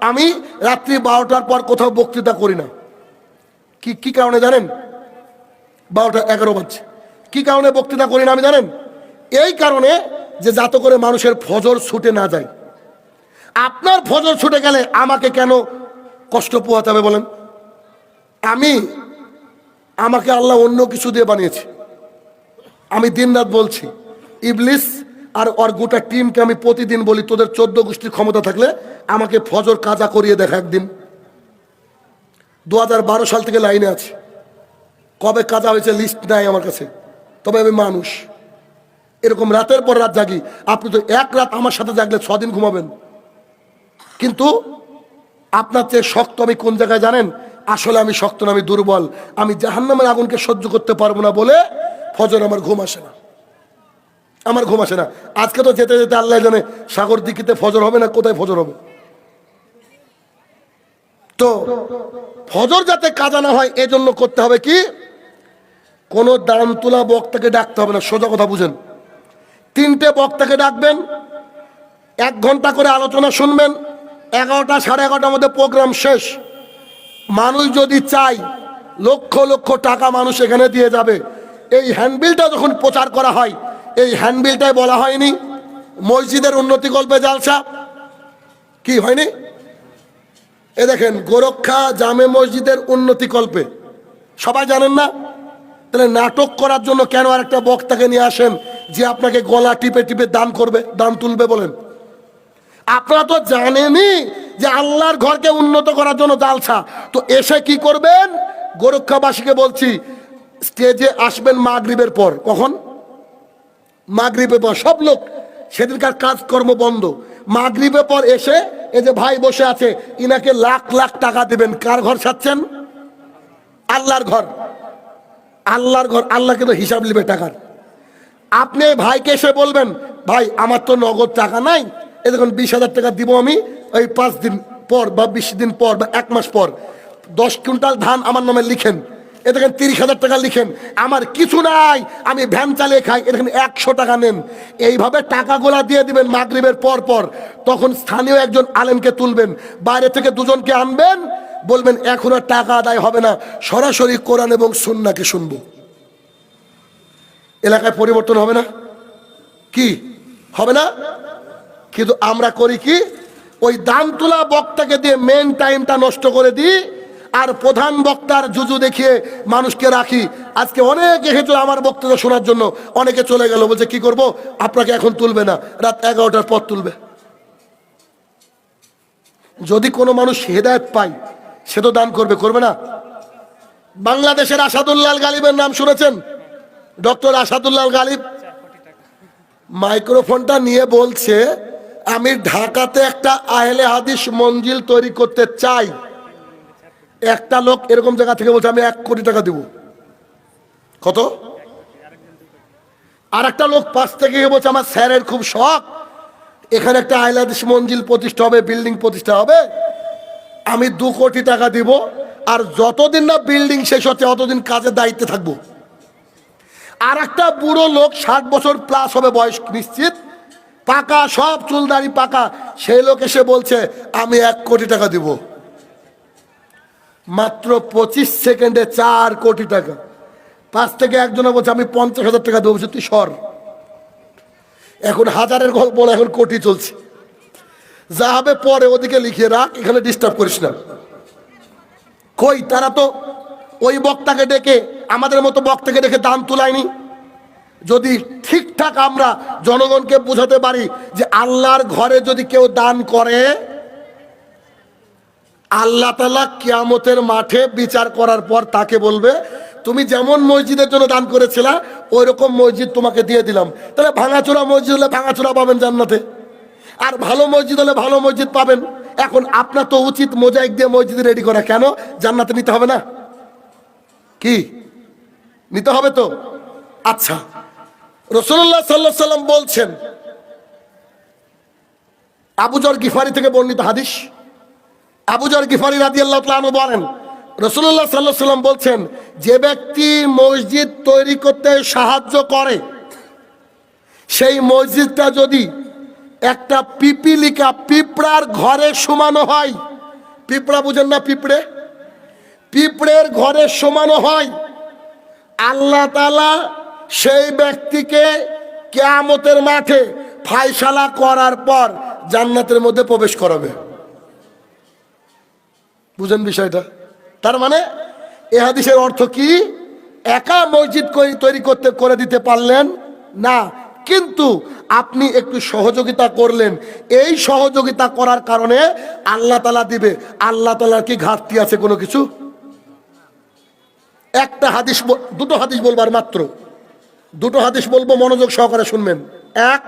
আমি রাত্রি বারোটার পর কোথাও বক্তৃতা করি না। কি কি কারণে জানেন? বারোটা এগারো বাজছে। কি কারণে বক্তৃতা করি না আমি জানেন? এই কারণে যে যাতে করে মানুষের ফজর ছুটে না যায়। আপনার ফজর ছুটে গেলে আমাকে কেন কষ্ট পোহাতে হবে বলেন? আমি, আমাকে আল্লাহ অন্য কিছু দিয়ে বানিয়েছে। আমি দিনরাত বলছি, ইবলিস আর ওর গোটা টিমকে আমি প্রতিদিন বলি, তোদের চোদ্দ গোষ্ঠীর ক্ষমতা থাকলে আমাকে ফজর কাজা করিয়ে দেখা একদিন। দু হাজার বারো সাল থেকে লাইনে আছে। কবে কাজা হয়েছে লিস্ট নাই আমার কাছে। তবে আমি মানুষ। এরকম রাতের পর রাত জাগি। আপনি তো এক রাত আমার সাথে জাগলে ছদিন ঘুমাবেন। কিন্তু আপনার চেয়ে শক্ত আমি কোন জায়গায় জানেন? আসলে আমি শক্ত না, আমি দুর্বল। আমি জাহান্নামের আগুনকে সহ্য করতে পারব না বলে ফজর আমার ঘুম আসে না। আমার ঘুম আসে না। আজকে তো যেতে যেতে আল্লাহ জানে সাগর দিকিতে ফজর হবে না, কোথায় ফজর হবে? তো ফজর যাতে কাজা না হয়, এজন্য করতে হবে কি? কোনো দাম তোলা বক্তাকে ডাকতে হবে না, সোজা কথা বুঝেন। তিনটে বক্তাকে ডাকবেন, এক ঘণ্টা করে আলোচনা শুনবেন, এগারোটা, সাড়ে এগারোটার মধ্যে প্রোগ্রাম শেষ। মানুষ যদি চাই লক্ষ লক্ষ টাকা মানুষ এখানে দিয়ে যাবে। এই হ্যান্ডবিলটা যখন প্রচার করা হয়, এই হ্যান্ডবিলটাই বলা হয়নি, মসজিদের উন্নতি গল্পে জালসা। কি হয়নি? এ দেখেন, গোরক্ষা জামে মসজিদের উন্নতি কল্পে। সবাই জানেন না? তাহলে নাটক করার জন্য কেন আর একটা বক্তাকে নিয়ে আসেন যে আপনাকে গলা টিপে টিপে দান করবে, দান তুলবে বলেন? আপনারা তো জানেনই যে আল্লাহর ঘরকে উন্নত করার জন্য জালসা। তো এসে কি করবেন? গোরক্ষাবাসীকে বলছি, স্টেজে আসবেন মাগরিবের পর। কখন? মাগরিবের পর। সব লোক, সেদিনকার কাজকর্ম বন্ধ। মাগরিবের পর এসে এই যে ভাই বসে আছে, ইনাকে লাখ লাখ টাকা দিবেন। কার ঘর সাচ্ছেন আল্লাহর ঘর। আল্লাহর ঘর। আল্লাহ কিন্তু হিসাব নেবে টাকার। আপনি ভাইকে এসে বলবেন, ভাই, আমার তো নগদ টাকা নাই। এ দেখুন, বিশ হাজার টাকা দিব আমি ওই পাঁচ দিন পর বা বিশ দিন পর বা এক মাস পর। দশ কুইন্টাল ধান আমার নামে লিখেন। এ দেখেন তিরিশ হাজার টাকা লিখেন, আমার কিছু নাই, আমি ভ্যান চালিয়ে খাই। এ দেখেন একশো টাকা নেন। এইভাবে টাকাগুলা দিয়ে দিবেন মাগরিবের পর পর। তখন স্থানীয় একজন আলেমকে তুলবেন, বাইরে থেকে দুজনকে আনবেন, বলবেন, এখন আর টাকা আদায় হবে না, সরাসরি কোরআন এবং সুন্নাকে শুনব। এলাকায় পরিবর্তন হবে না? কি? হবে না? কিন্তু আমরা করি কি? ওই দান তোলা বক্তাকে দিয়ে মেন টাইমটা নষ্ট করে দিই আর প্রধান বক্তার জুজু দেখিয়ে মানুষকে রাখি। আজকে অনেক এসেছিল আমার বক্তব্য শোনার জন্য অনেকে চলে গেল, বলছে, কি করব? আপনাকে এখন তুলবে না। রাত এগারোটার পর তুলবে। যদি কোনো মানুষ হেদায়ত পায়, সে তো দান করবে করবে না। বাংলাদেশের আসাদুল্লাল গালিবের নাম শুনেছেন? ডক্টর আসাদুল্লাল গালিব? মাইক্রোফোনটা নিয়ে বলছে, আমি ঢাকাতে একটা আহলে হাদিস মঞ্জিল তৈরি করতে চাই। একটা লোক এরকম জায়গা থেকে বলছে, আমি এক কোটি টাকা দিব। কত? আর একটা লোক পাশ থেকে বলছে, আমার স্যারের খুব শখ, এখানে একটা আহলে হাদিস মঞ্জিল প্রতিষ্ঠা হবে, বিল্ডিং প্রতিষ্ঠা হবে। আমি দু কোটি টাকা দিব, আর যতদিন না বিল্ডিং শেষ হচ্ছে অতদিন কাজের দায়িত্বে থাকব। আর একটা বুড়ো লোক ষাট বছর প্লাস হবে বয়স, নিশ্চিত? পাকা, সব চুলদারি পাকা। সেই লোক এসে বলছে, আমি এক কোটি টাকা দিব। মাত্র পঁচিশ সেকেন্ডে চার কোটি টাকা। পাঁচ থেকে একজনে বলছে, আমি পঞ্চাশ হাজার টাকা দেবো তুই সর। এখন হাজারের গল্প এখন কোটি চলছে। যা হবে পরে ওদিকে লিখে রাখ, এখানে ডিস্টার্ব করিস না। কই, তারা তো ওই বক্তাকে ডেকে, আমাদের মতো বক্তাকে ডেকে দান তুলায়নি। যদি ঠিকঠাক আমরা জনগণকে বোঝাতে পারি যে আল্লাহর ঘরে যদি কেউ দান করে আল্লাহ তালা কিয়ামতের মাঠে বিচার করার পর তাকে বলবে, তুমি যেমন মসজিদের জন্য দান করেছিলা ওই রকম মসজিদ তোমাকে দিয়ে দিলাম। তাহলে ভাঙাচোরা মসজিদ হলে ভাঙাচোরা পাবেন জান্নাতে। আর ভালো মসজিদ হলে ভালো মসজিদ পাবেন। এখন আপনার তো উচিত মোজাইক দিয়ে মসজিদ রেডি করা। কেন? জান্নাতে নিতে হবে না। কি? নিতে হবে তো? আচ্ছা। রসুল্লাহ সাল্লাহ সাল্লাম বলছেন আবুজর গিফারি থেকে বর্ণিত হাদিস আবুজর গিফারি রাদি আল্লাহ বলেন রসুল্লাহ সাল্লাহ সাল্লাম বলছেন, যে ব্যক্তি মসজিদ তৈরি করতে সাহায্য করে, সেই মসজিদটা যদি একটা পিপিলিকা পিঁপড়ার ঘরে সমানো হয়, পিঁপড়া বুঝেন না পিঁপড়ে? পিঁপড়ের ঘরে সমানো হয়, আল্লাহ তালা সেই ব্যক্তিকে কেয়ামতের মাঠে ফাইসালা করার পর জান্নাতের মধ্যে প্রবেশ করাবে। বুঝেন বিষয়টা। তার মানে এ হাদিসের অর্থ কি? একা মসজিদ তৈরি করতে, করে দিতে পারলেন না। কিন্তু আপনি একটু সহযোগিতা করলেন। এই সহযোগিতা করার কারণে আল্লাহ তালা দিবে। আল্লাহ তালার কি ঘাটতি আছে কোনো কিছু? একটা হাদিস দুটো হাদিস বলবার মাত্র। দুটো হাদিস বলব, মনোযোগ সহকারে শুনবেন। এক